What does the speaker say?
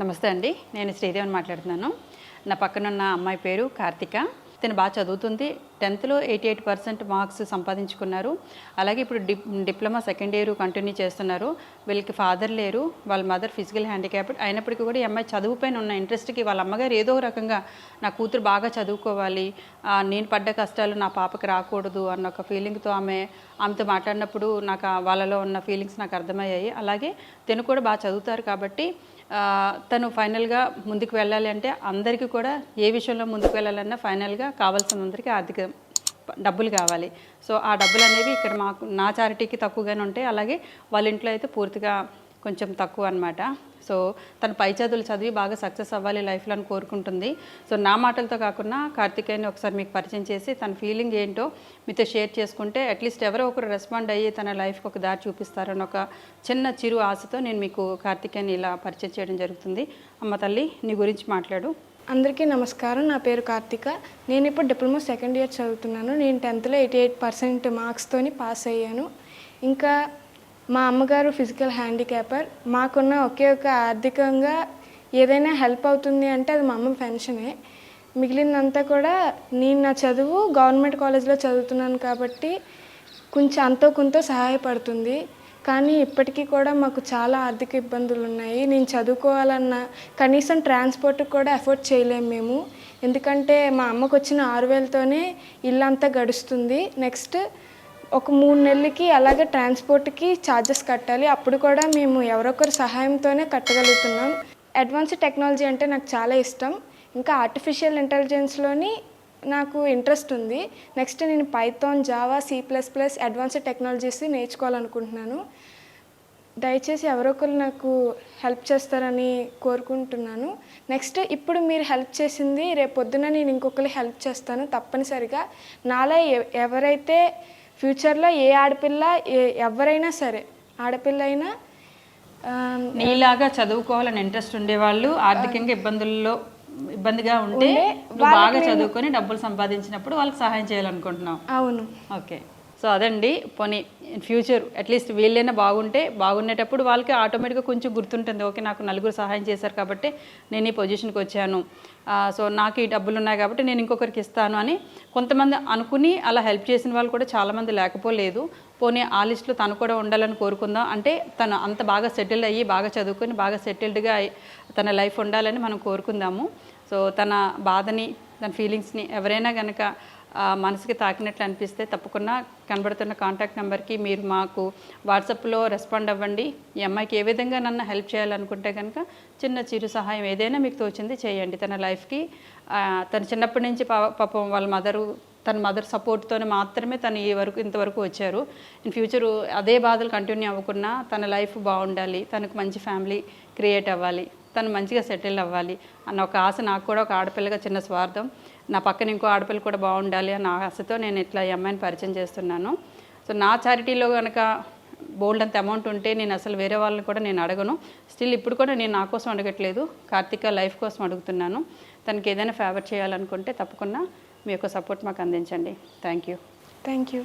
నమస్తే అండి నేను శ్రీదేవిని మాట్లాడుతున్నాను. నా పక్కనున్న అమ్మాయి పేరు కార్తిక. తను బాగా చదువుతుంది. టెన్త్లో ఎయిటీ ఎయిట్ పర్సెంట్ మార్క్స్ సంపాదించుకున్నారు. అలాగే ఇప్పుడు dip diploma second year continue చేస్తున్నారు. వీళ్ళకి ఫాదర్ లేరు. వాళ్ళ మదర్ ఫిజికల్ హ్యాండిక్యాప్డ్. అయినప్పటికీ కూడా ఈ అమ్మాయి చదువుపైన ఉన్న ఇంట్రెస్ట్కి వాళ్ళ అమ్మగారు ఏదో రకంగా నా కూతురు బాగా చదువుకోవాలి నేను పడ్డ కష్టాలు నా పాపకి రాకూడదు అన్న ఒక ఫీలింగ్తో ఆమె ఆమెతో మాట్లాడినప్పుడు నాకు వాళ్ళలో ఉన్న ఫీలింగ్స్ నాకు అర్థమయ్యాయి. అలాగే తను కూడా బాగా చదువుతారు కాబట్టి తను ఫైనల్గా ముందుకు వెళ్ళాలి అంటే అందరికీ కూడా ఏ విషయంలో ముందుకు వెళ్ళాలన్నా ఫైనల్గా కావాల్సిన అందరికీ ఆర్థిక డబ్బులు కావాలి. సో ఆ డబ్బులు అనేవి ఇక్కడ మాకు నా చారిటీకి తక్కువగానే ఉంటాయి. అలాగే వాళ్ళ ఇంట్లో అయితే పూర్తిగా కొంచెం తక్కువ అనమాట సో తను పై చదువులు చదివి బాగా సక్సెస్ అవ్వాలి లైఫ్లో అని కోరుకుంటుంది. సో నా మాటలతో కాకుండా కార్తికేయని ఒకసారి మీకు పరిచయం చేసి తన ఫీలింగ్ ఏంటో మీతో షేర్ చేసుకుంటే అట్లీస్ట్ ఎవరో ఒకరు రెస్పాండ్ అయ్యి తన లైఫ్కి ఒక దారి చూపిస్తారని ఒక చిన్న చిరు ఆశతో నేను మీకు కార్తికేయని ఇలా పరిచయం చేయడం జరుగుతుంది. అమ్మ తల్లి నీ గురించి మాట్లాడు. అందరికీ నమస్కారం. నా పేరు కార్తిక. నేను ఇప్పుడు డిప్లొమా సెకండ్ ఇయర్ చదువుతున్నాను. నేను టెన్త్లో ఎయిటీ ఎయిట్ పర్సెంట్ మార్క్స్తోని పాస్ అయ్యాను. ఇంకా మా అమ్మగారు ఫిజికల్ హ్యాండిక్యాపర్. మాకున్న ఒకే ఒక ఆర్థికంగా ఏదైనా హెల్ప్ అవుతుంది అంటే అది మా అమ్మ పెన్షనే. మిగిలిందంతా కూడా నేను నా చదువు గవర్నమెంట్ కాలేజ్లో చదువుతున్నాను కాబట్టి కొంచెం అంతో కొంత సహాయపడుతుంది. కానీ ఇప్పటికీ కూడా మాకు చాలా ఆర్థిక ఇబ్బందులు ఉన్నాయి. నేను చదువుకోవాలన్నా కనీసం ట్రాన్స్పోర్ట్కి కూడా ఎఫోర్డ్ చేయలేము మేము. ఎందుకంటే మా అమ్మకు వచ్చిన ఆరు వేలతోనే ఇల్లంతా గడుస్తుంది. నెక్స్ట్ ఒక మూడు నెలలకి అలాగే ట్రాన్స్పోర్ట్కి ఛార్జెస్ కట్టాలి. అప్పుడు కూడా మేము ఎవరొకరి సహాయంతోనే కట్టగలుగుతున్నాం. అడ్వాన్స్ టెక్నాలజీ అంటే నాకు చాలా ఇష్టం. ఇంకా ఆర్టిఫిషియల్ ఇంటెలిజెన్స్లోని నాకు ఇంట్రెస్ట్ ఉంది. నెక్స్ట్ నేను Python Java C plus plus advanced technologies నేర్చుకోవాలనుకుంటున్నాను. దయచేసి ఎవరొకరు నాకు హెల్ప్ చేస్తారని కోరుకుంటున్నాను. నెక్స్ట్ ఇప్పుడు మీరు హెల్ప్ చేసింది రేపు పొద్దున నేను ఇంకొకరు హెల్ప్ చేస్తాను తప్పనిసరిగా. నాలా ఎవరైతే ఫ్యూచర్లో ఏ ఆడపిల్ల ఏ ఎవరైనా సరే ఆడపిల్ల అయినా నీలాగా చదువుకోవాలని ఇంట్రెస్ట్ ఉండేవాళ్ళు ఆర్థికంగా ఇబ్బందుల్లో ఇబ్బందిగా ఉంటే బాగా చదువుకొని డబ్బులు సంపాదించినప్పుడు వాళ్ళకి సహాయం చేయాలనుకుంటున్నావు. అవును. ఓకే. సో అదండి. పోనీ ఫ్యూచర్ అట్లీస్ట్ వీళ్ళైనా బాగుంటే బాగుండేటప్పుడు వాళ్ళకి ఆటోమేటిక్గా కొంచెం గుర్తుంటుంది. ఓకే నాకు నలుగురు సహాయం చేశారు కాబట్టి నేను ఈ పొజిషన్కి వచ్చాను. సో నాకు ఈ డబ్బులు ఉన్నాయి కాబట్టి నేను ఇంకొకరికి ఇస్తాను అని కొంతమంది అనుకుని అలా హెల్ప్ చేసిన వాళ్ళు కూడా చాలామంది లేకపోలేదు. పోనీ ఆ లిస్ట్లో తను కూడా ఉండాలని కోరుకుందాం. అంటే తను అంత బాగా సెటిల్ అయ్యి బాగా చదువుకొని బాగా సెటిల్డ్గా తన లైఫ్ ఉండాలని మనం కోరుకుందాము. సో తన బాధని తన ఫీలింగ్స్ని ఎవరైనా కనుక మనసుకి తాకినట్లు అనిపిస్తే తప్పకుండా కనబడుతున్న కాంటాక్ట్ నెంబర్కి మీరు మాకు వాట్సాప్లో రెస్పాండ్ అవ్వండి. ఈ అమ్మాయికి ఏ విధంగా నన్ను హెల్ప్ చేయాలనుకుంటే కనుక చిన్న చిరు సహాయం ఏదైనా మీకు తోచింది చేయండి. తన లైఫ్కి తను చిన్నప్పటి నుంచి పాపం వాళ్ళ మదరు తన మదర్ సపోర్ట్తోనే మాత్రమే తను ఈ వరకు ఇంతవరకు వచ్చారు. ఇన్ ఫ్యూచర్ అదే బాధలు కంటిన్యూ అవ్వకుండా తన లైఫ్ బాగుండాలి. తనకు మంచి ఫ్యామిలీ క్రియేట్ అవ్వాలి. తను మంచిగా సెటిల్ అవ్వాలి. అన్న ఒక ఆశ నాకు కూడా ఒక ఆడపిల్లగా చిన్న స్వార్థం. నా పక్కన ఇంకో ఆడపిల్ల కూడా బాగుండాలి అన్న ఆశతో నేను ఇట్లా ఈ అమ్మాయిని పరిచయం చేస్తున్నాను. సో నా చారిటీలో కనుక బోల్డ్ అంత అమౌంట్ ఉంటే నేను అసలు వేరే వాళ్ళని కూడా నేను అడగను. స్టిల్ ఇప్పుడు కూడా నేను నా కోసం అడగట్లేదు. కార్తిక లైఫ్ కోసం అడుగుతున్నాను. తనకి ఏదైనా ఫేవర్ చేయాలనుకుంటే తప్పకుండా మీ యొక్క సపోర్ట్ మాకు అందించండి. Thank you thank you